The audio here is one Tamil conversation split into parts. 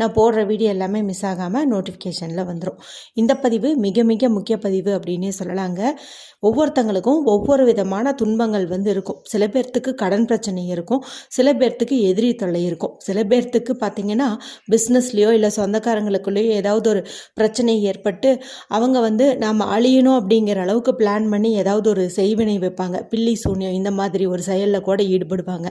நான் போடுற வீடியோ எல்லாமே மிஸ் ஆகாமல் நோட்டிஃபிகேஷனில் வந்துடும் இந்த பதிவு மிக மிக முக்கிய பதிவு அப்படின்னே சொல்லலாங்க. ஒவ்வொருத்தங்களுக்கும் ஒவ்வொரு விதமான துன்பங்கள் வந்து இருக்கும். சில பேர்த்துக்கு கடன் பிரச்சனை இருக்கும். சில பேர்த்துக்கு எதிரி தொல்லை இருக்கும். சில பேர்த்துக்கு பார்த்திங்கன்னா பிஸ்னஸ்லேயோ இல்லை சொந்தக்காரங்களுக்குள்ளேயோ ஏதாவது ஒரு பிரச்சனை ஏற்பட்டு அவங்க வந்து நாம் அழியணும் அப்படிங்கிற அளவுக்கு பிளான் பண்ணி ஏதாவது ஒரு செய்வினை வைப்பாங்க. பில்லி சூன்யம் இந்த மாதிரி ஒரு செயலில் கூட ஈடுபடுவாங்க.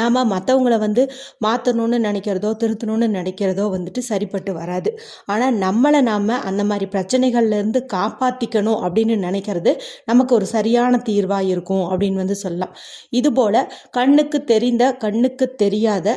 நாம் மற்றவங்கள வந்து மாற்றணும்னு நினைக்கிறதோ திருத்தணும்னு நினைக்கிறதோ வந்துட்டு சரிப்பட்டு வராது. ஆனால் நம்மளை நாம் அந்த மாதிரி பிரச்சனைகள்லேருந்து காப்பாற்றிக்கணும் அப்படின்னு நினைக்கிறது நமக்கு ஒரு சரியான தீர்வாக இருக்கும் அப்படின்னு வந்து சொல்லலாம். இதுபோல் கண்ணுக்கு தெரிந்த கண்ணுக்கு தெரியாத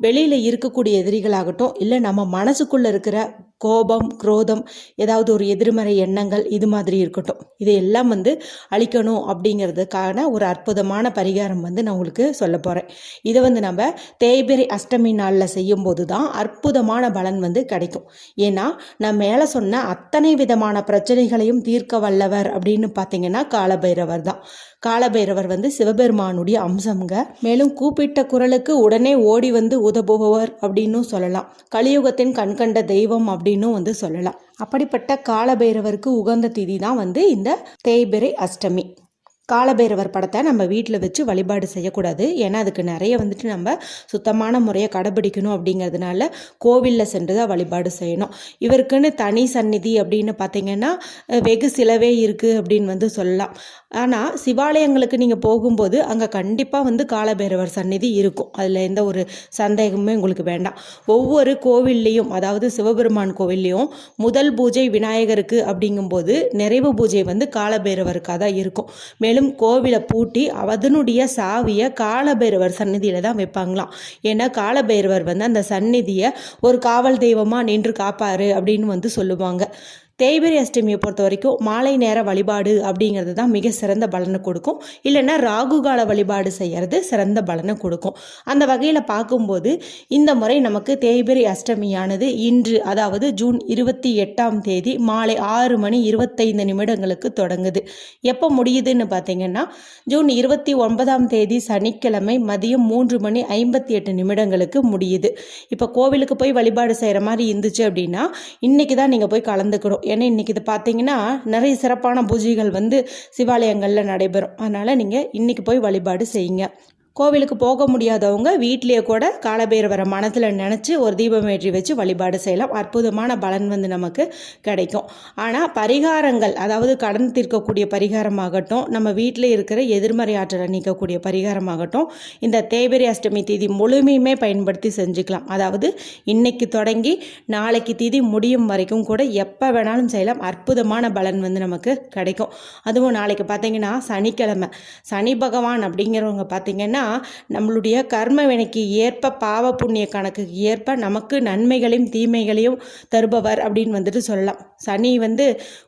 வெளியில் இருக்கக்கூடிய எதிரிகளாகட்டும் இல்லை நம்ம மனசுக்குள்ளே இருக்கிற கோபம் குரோதம் ஏதாவது ஒரு எதிர்மறை எண்ணங்கள் இது மாதிரி இருக்கட்டும். இதையெல்லாம் வந்து அழிக்கணும் அப்படிங்கிறதுக்கான ஒரு அற்புதமான பரிகாரம் வந்து நான் உங்களுக்கு சொல்ல போகிறேன் இதை வந்து நம்ம தேய்பிரை அஷ்டமி நாளில் செய்யும்போது தான் அற்புதமான பலன் வந்து கிடைக்கும். ஏன்னா நான் மேலே சொன்ன அத்தனை விதமான பிரச்சனைகளையும் தீர்க்க வல்லவர் அப்படின்னு பார்த்தீங்கன்னா காலபைரவர் தான். காலபைரவர் வந்து சிவபெருமானுடைய அம்சம்ங்க. மேலும் கூப்பிட்ட குரலுக்கு உடனே ஓடி வந்து உதவுபவர் அப்படின்னும் சொல்லலாம். கலியுகத்தின் கண்கண்ட தெய்வம் அப்படின்னும் வந்து சொல்லலாம். அப்படிப்பட்ட காலபைரவருக்கு உகந்த திதி தான் வந்து இந்த தேய்பிரை அஷ்டமி. காலபைரவர் படத்தை நம்ம வீட்டில் வச்சு வழிபாடு செய்யக்கூடாது. ஏன்னா அதுக்கு நிறைய வந்துட்டு நம்ம சுத்தமான முறையை கடைபிடிக்கணும் அப்படிங்கிறதுனால கோவிலில் சென்று தான் வழிபாடு செய்யணும். இவருக்குன்னு தனி சந்நிதி அப்படின்னு பார்த்தீங்கன்னா வெகு சிலவே இருக்குது அப்படின்னு வந்து சொல்லலாம். ஆனால் சிவாலயங்களுக்கு நீங்கள் போகும்போது அங்கே கண்டிப்பாக வந்து காலபைரவர் சந்நிதி இருக்கும். அதில் எந்த ஒரு சந்தேகமே உங்களுக்கு வேண்டாம். ஒவ்வொரு கோவில்லையும் அதாவது சிவபெருமான் கோவில்லையும் முதல் பூஜை விநாயகருக்கு அப்படிங்கும்போது நிறைவு பூஜை வந்து காலபைரவருக்காக தான் இருக்கும். மேலும் கோவிலை பூட்டி அதனுடைய சாவியை காலபைரவர் சந்நிதியில் தான் வைப்பாங்களாம். ஏன்னா காலபைரவர் வந்து அந்த சந்நிதியை ஒரு காவல் தெய்வமாக நின்று காப்பாரு அப்படின்னு வந்து சொல்லுவாங்க. தேய்பிரி அஷ்டமியை பொறுத்த வரைக்கும் மாலை நேர வழிபாடு அப்படிங்கிறது தான் மிக சிறந்த பலனை கொடுக்கும். இல்லைன்னா ராகு கால வழிபாடு செய்கிறது சிறந்த பலனை கொடுக்கும். அந்த வகையில் பார்க்கும்போது இந்த முறை நமக்கு தேய்பிரி அஷ்டமியானது இன்று அதாவது ஜூன் இருபத்தி எட்டாம் தேதி மாலை ஆறு மணி இருபத்தைந்து நிமிடங்களுக்கு தொடங்குது. எப்போ முடியுதுன்னு பார்த்தீங்கன்னா ஜூன் இருபத்தி ஒன்பதாம் தேதி சனிக்கிழமை மதியம் மூன்று மணி ஐம்பத்தி எட்டு நிமிடங்களுக்கு முடியுது. இப்போ கோவிலுக்கு போய் வழிபாடு செய்கிற மாதிரி இருந்துச்சு அப்படின்னா இன்றைக்கி தான் நீங்கள் போய் கலந்துக்கணும். ஏன்னா இன்றைக்கி இது பார்த்தீங்கன்னா நிறைய சிறப்பான பூஜைகள் வந்து சிவாலயங்களில் நடைபெறும். அதனால் நீங்கள் இன்றைக்கி போய் வழிபாடு செய்யுங்க. கோவிலுக்கு போக முடியாதவங்க வீட்லேயே கூட காலபைரவரை மனத்தில் நினச்சி ஒரு தீபம் ஏற்றி வச்சு வழிபாடு செய்யலாம். அற்புதமான பலன் வந்து நமக்கு கிடைக்கும். ஆனால் பரிகாரங்கள் அதாவது கடன் தீர்க்கக்கூடிய பரிகாரமாகட்டும் நம்ம வீட்டில் இருக்கிற எதிர்மறை ஆற்றலை நீக்கக்கூடிய பரிகாரமாகட்டும் இந்த தேய்பிரை அஷ்டமி தீதி முழுமையுமே பயன்படுத்தி செஞ்சுக்கலாம். அதாவது இன்னைக்கு தொடங்கி நாளைக்கு தீதி முடியும் வரைக்கும் கூட எப்போ வேணாலும் செய்யலாம். அற்புதமான பலன் வந்து நமக்கு கிடைக்கும். அதுவும் நாளைக்கு பார்த்தீங்கன்னா சனிக்கிழமை. சனி பகவான் அப்படிங்கிறவங்க பார்த்தீங்கன்னா நம்மளுடைய கர்ம வினைக்கு ஏற்ப பாவ புண்ணிய கணக்குக்கு ஏற்ப நமக்கு நன்மைகளையும் தீமைகளையும் தருபவர் அப்படின்னு வந்துட்டு சொல்லலாம். சனி வந்து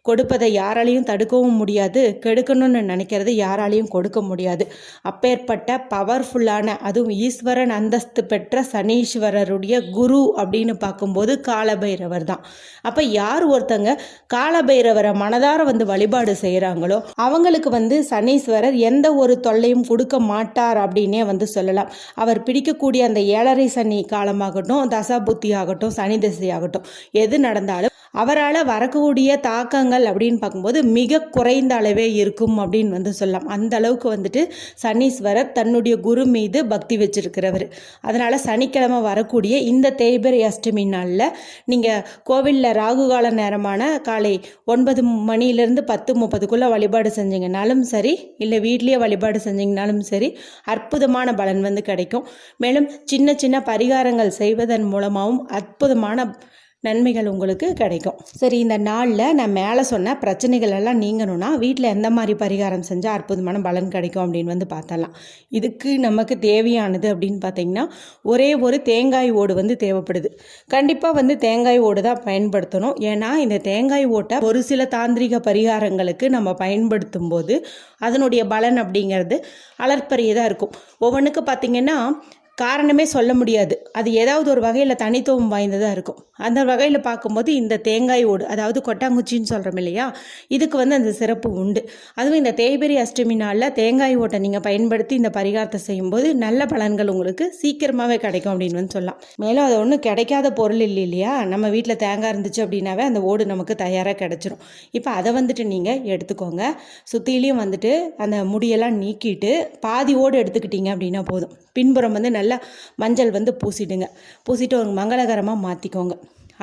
கொடுப்பதை யாராலையும் தடுக்கவும் முடியாது. கெடுக்கணும்னு நினைக்கிறது யாராலையும் கொடுக்க முடியாது. அப்பேற்பட்ட பவர்ஃபுல்லான அதுவும் ஈஸ்வரன் அந்தஸ்து பெற்ற சனீஸ்வரருடைய குரு அப்படின்னு பார்க்கும்போது காலபைரவர் தான். அப்போ யார் ஒருத்தங்க காலபைரவரை மனதார வந்து வழிபாடு செய்கிறாங்களோ அவங்களுக்கு வந்து சனீஸ்வரர் எந்த ஒரு தொல்லையும் கொடுக்க மாட்டார் அப்படின்னே வந்து சொல்லலாம். அவர் பிடிக்கக்கூடிய அந்த ஏழரை சனி காலமாகட்டும் தசா புத்தி ஆகட்டும் சனி திசை ஆகட்டும் எது நடந்தாலும் அவரால் வரக்கூடிய தாக்கங்கள் அப்படின்னு பார்க்கும்போது மிக குறைந்த அளவே இருக்கும் அப்படின்னு வந்து சொல்லலாம். அந்த அளவுக்கு வந்துட்டு சனீஸ்வரர் தன்னுடைய குரு மீது பக்தி வச்சிருக்கிறவர். அதனால் சனிக்கிழமை வரக்கூடிய இந்த தேய்பிரை அஷ்டமி நாளில் நீங்கள் கோவிலில் ராகுகால நேரமான காலை ஒன்பது மணிலேருந்து பத்து முப்பதுக்குள்ளே வழிபாடு செஞ்சீங்கனாலும் சரி இல்லை வீட்லேயே வழிபாடு செஞ்சீங்கனாலும் சரி அற்புதமான பலன் வந்து கிடைக்கும். மேலும் சின்ன சின்ன பரிகாரங்கள் செய்வதன் மூலமாகவும் அற்புதமான நன்மைகள் உங்களுக்கு கிடைக்கும். சரி இந்த நாளில் நான் மேலே சொன்ன பிரச்சனைகள் எல்லாம் நீங்கணும்னா வீட்டில் எந்த மாதிரி பரிகாரம் செஞ்சால் அற்புதமான பலன் கிடைக்கும் அப்படின்னு வந்து பார்த்தலாம் இதுக்கு நமக்கு தேவையானது அப்படின்னு பார்த்தீங்கன்னா ஒரே ஒரு தேங்காய் ஓடு வந்து தேவைப்படுது. கண்டிப்பாக வந்து தேங்காய் ஓடு தான் பயன்படுத்தணும். ஏன்னா இந்த தேங்காய் ஓட்டை ஒரு சில தாந்திரிக பரிகாரங்களுக்கு நம்ம பயன்படுத்தும் போது அதனுடைய பலன் அப்படிங்கிறது அளற்பரியதாக இருக்கும். ஒவ்வொன்றுக்கு பார்த்திங்கன்னா காரணமே சொல்ல முடியாது. அது ஏதாவது ஒரு வகையில் தனித்துவம் வாய்ந்ததாக இருக்கும். அந்த வகையில் பார்க்கும்போது இந்த தேங்காய் ஓடு அதாவது கொட்டாங்குச்சின்னு சொல்கிறோம் இல்லையா? இதுக்கு வந்து அந்த சிறப்பு உண்டு. அதுவும் இந்த தேய்பெரி அஷ்டமி நாளில் தேங்காய் ஓட்டை நீங்கள் பயன்படுத்தி இந்த பரிகாரத்தை செய்யும்போது நல்ல பலன்கள் உங்களுக்கு சீக்கிரமாகவே கிடைக்கும் அப்படின்னு வந்து சொல்லலாம். மேலும் அது ஒன்றும் கிடைக்காத பொருள் இல்லை இல்லையா? நம்ம வீட்டில் தேங்காய் இருந்துச்சு அப்படின்னாவே அந்த ஓடு நமக்கு தயாராக கிடச்சிரும். இப்போ அதை வந்துட்டு நீங்கள் எடுத்துக்கோங்க. சுற்றிலையும் வந்துட்டு அந்த முடியெல்லாம் நீக்கிட்டு பாதி ஓடு எடுத்துக்கிட்டீங்க அப்படின்னா போதும். பின்புறம் வந்து நல்லா மஞ்சள் வந்து பூசிடுங்க. பூசிட்டு ஒரு மங்களகரமாக மாற்றிக்கோங்க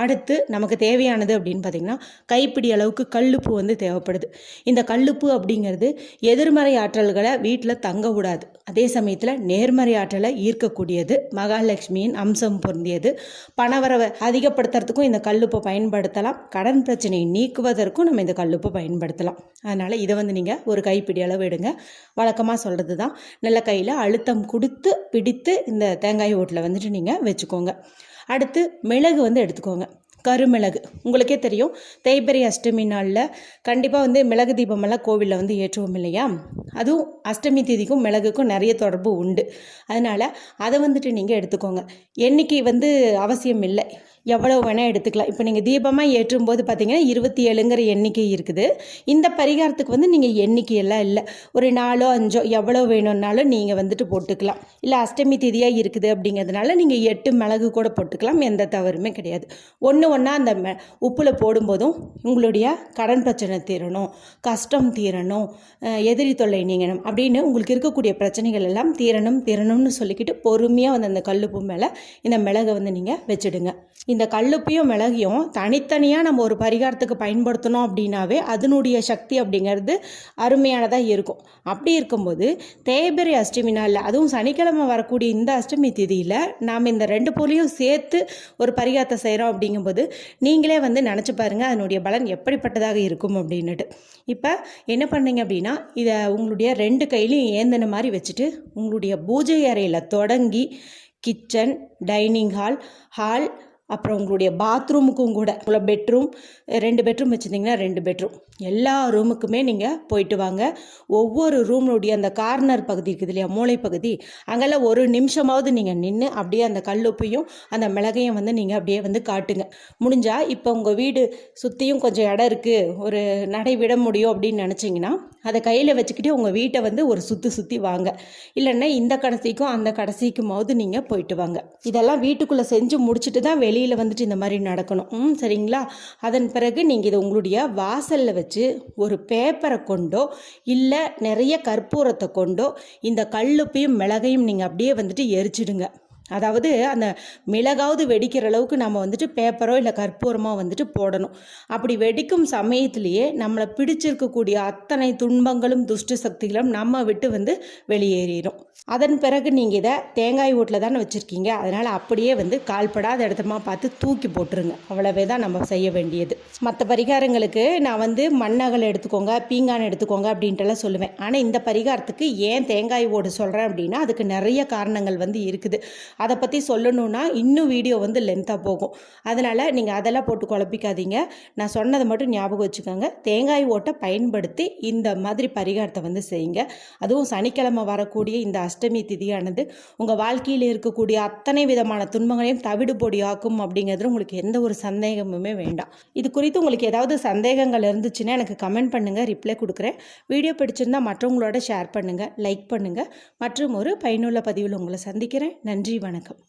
அடுத்து நமக்கு தேவையானது அப்படின்னு பார்த்திங்கன்னா கைப்பிடி அளவுக்கு கல்லுப்பு வந்து தேவைப்படுது. இந்த கல்லுப்பு அப்படிங்கிறது எதிர்மறை ஆற்றல்களை வீட்டில் தங்க விடாது. அதே சமயத்தில் நேர்மறை ஆற்றலை ஈர்க்கக்கூடியது. மகாலட்சுமியின் அம்சம் பொருந்தியது. பணவரவை அதிகப்படுத்துறதுக்கும் இந்த கல்லுப்பை பயன்படுத்தலாம். கடன் பிரச்சனையை நீக்குவதற்கும் நம்ம இந்த கல்லுப்பை பயன்படுத்தலாம். அதனால் இதை வந்து நீங்கள் ஒரு கைப்பிடி அளவு எடுங்க. வழக்கமாக சொல்கிறது தான் நல்ல கையில் அழுத்தம் கொடுத்து பிடித்து இந்த தேங்காய் ஓட்டில் வந்துட்டு நீங்கள் வச்சுக்கோங்க. அடுத்து மிளகு வந்து எடுத்துக்கோங்க. கருமிளகு. உங்களுக்கே தெரியும் தேய்பிரை அஷ்டமி நாளில் கண்டிப்பாக வந்து மிளகு தீபமெல்லாம் கோவிலில் வந்து ஏற்றுவோம் இல்லையா? அதுவும் அஷ்டமி தேதிக்கும் மிளகுக்கும் நிறைய தொடர்பு உண்டு. அதனால் அதை வந்துட்டு நீங்கள் எடுத்துக்கோங்க. எண்ணிக்கை வந்து அவசியம் இல்லை. எவ்வளோ வேணால் எடுத்துக்கலாம். இப்போ நீங்கள் தீபமாக ஏற்றும் போது பார்த்தீங்கன்னா இருபத்தி ஏழுங்கிற எண்ணிக்கை இருக்குது. இந்த பரிகாரத்துக்கு வந்து நீங்கள் எண்ணிக்கையெல்லாம் இல்லை. ஒரு நாலோ அஞ்சோ எவ்வளோ வேணும்னாலும் நீங்கள் வந்துட்டு போட்டுக்கலாம். இல்லை அஷ்டமி திதியாக இருக்குது அப்படிங்கிறதுனால நீங்கள் எட்டு மிளகு கூட போட்டுக்கலாம். எந்த தவறுமே கிடையாது. ஒன்று ஒன்றா அந்த மெ உப்பில் போடும்போதும் உங்களுடைய கடன் பிரச்சனை தீரணும் கஷ்டம் தீரணும் எதிரி தொல்லை நீங்கணும் அப்படின்னு உங்களுக்கு இருக்கக்கூடிய பிரச்சனைகள் எல்லாம் தீரணும் தீரணும்னு சொல்லிக்கிட்டு பொறுமையாக வந்து அந்த கல்லுப்பு மேலே இந்த மிளகை வந்து நீங்கள் வச்சுடுங்க. இந்த இந்த கல்லுப்பையும் மிளகையும் தனித்தனியாக நம்ம ஒரு பரிகாரத்துக்கு பயன்படுத்தணும் அப்படின்னாவே அதனுடைய சக்தி அப்படிங்கிறது அருமையானதாக இருக்கும். அப்படி இருக்கும்போது தேய்பிரை அஷ்டமி நாளில் அதுவும் சனிக்கிழமை வரக்கூடிய இந்த அஷ்டமி திதியில் நாம் இந்த ரெண்டு பொருளையும் சேர்த்து ஒரு பரிகாரத்தை செய்கிறோம் அப்படிங்கும்போது நீங்களே வந்து நினச்சி பாருங்கள் அதனுடைய பலன் எப்படிப்பட்டதாக இருக்கும் அப்படின்னுட்டு. இப்போ என்ன பண்ணீங்க அப்படின்னா இதை உங்களுடைய ரெண்டு கையிலையும் ஏந்தின மாதிரி வச்சுட்டு உங்களுடைய பூஜை அறையில் தொடங்கி கிச்சன் டைனிங் ஹால் ஹால் அப்புறம் உங்களுடைய பாத்ரூமுக்கும் கூட. உங்களை பெட்ரூம் ரெண்டு பெட்ரூம் வச்சுருந்தீங்கன்னா ரெண்டு பெட்ரூம் எல்லா ரூமுக்குமே நீங்கள் போயிட்டு வாங்க. ஒவ்வொரு ரூமுடைய அந்த கார்னர் பகுதி இருக்குது இல்லையா மூளை பகுதி அங்கெல்லாம் ஒரு நிமிஷமாவது நீங்கள் நின்று அப்படியே அந்த கல்லுப்பையும் அந்த மிளகையும் வந்து நீங்கள் அப்படியே வந்து காட்டுங்க. முடிஞ்சால் இப்போ உங்கள் வீடு சுற்றியும் கொஞ்சம் இடம் இருக்குது ஒரு நடை விட முடியும் அப்படின்னு நினச்சிங்கன்னா அதை கையில் வச்சுக்கிட்டு உங்கள் வீட்டை வந்து ஒரு சுற்றி சுற்றி வாங்க. இல்லைன்னா இந்த கடைசிக்கும் அந்த கடைசிக்குமாவது நீங்கள் போயிட்டு வாங்க. இதெல்லாம் வீட்டுக்குள்ளே செஞ்சு முடிச்சுட்டு தான் வெளியில் வந்துட்டு இந்த மாதிரி நடக்கணும். ம் சரிங்களா? அதன் பிறகு நீங்கள் இதை உங்களுடைய வாசலில் வச்சு ஒரு பேப்பரை கொண்டோ இல்லை நிறைய கற்பூரத்தை கொண்டோ இந்த கல்லுப்பையும் மிளகையும் நீங்கள் அப்படியே வந்துட்டு எரிச்சிடுங்க. அதாவது அந்த மிளகாவது வெடிக்கிற அளவுக்கு நம்ம வந்துட்டு பேப்பரோ இல்லை கற்பூரமோ வந்துட்டு போடணும். அப்படி வெடிக்கும் சமயத்திலேயே நம்மளை பிடிச்சிருக்கக்கூடிய அத்தனை துன்பங்களும் துஷ்ட சக்திகளும் நம்ம விட்டு வந்து வெளியேறிடும் அதன் பிறகு நீங்கள் இதை தேங்காய் ஓட்டில் தானே வச்சுருக்கீங்க. அதனால் அப்படியே வந்து கால்படாத இடத்தமா பார்த்து தூக்கி போட்டுருங்க. அவ்வளவே தான் நம்ம செய்ய வேண்டியது. மற்ற பரிகாரங்களுக்கு நான் வந்து மண்ணகல் எடுத்துக்கோங்க பீங்கான் எடுத்துக்கோங்க அப்படின்ட்டுலாம் சொல்லுவேன். ஆனால் இந்த பரிகாரத்துக்கு ஏன் தேங்காய் ஓடு சொல்கிறேன் அப்படின்னா அதுக்கு நிறைய காரணங்கள் வந்து இருக்குது. அதை பற்றி சொல்லணுன்னா இன்னும் வீடியோ வந்து லென்த்தாக போகும். அதனால் நீங்கள் அதெல்லாம் போட்டு குழப்பிக்காதீங்க. நான் சொன்னதை மட்டும் ஞாபகம் வச்சுக்கோங்க. தேங்காய் ஓட்டை பயன்படுத்தி இந்த மாதிரி பரிகாரத்தை வந்து செய்யுங்க. அதுவும் சனிக்கிழமை வரக்கூடிய இந்த அஷ்டமி திதியானது உங்கள் வாழ்க்கையில் இருக்கக்கூடிய அத்தனை விதமான துன்பங்களையும் தவிடு பொடியாக்கும் அப்படிங்கிறது உங்களுக்கு எந்த ஒரு சந்தேகமுமே வேண்டாம். இது குறித்து உங்களுக்கு ஏதாவது சந்தேகங்கள் இருந்துச்சுன்னா எனக்கு கமெண்ட் பண்ணுங்கள் ரிப்ளை கொடுக்குறேன். வீடியோ பிடிச்சிருந்தா மற்றவங்களோட ஷேர் பண்ணுங்கள் லைக் பண்ணுங்கள் மற்றும் ஒரு பயனுள்ள பதிவில் உங்களை சந்திக்கிறேன். நன்றி வணக்கம்.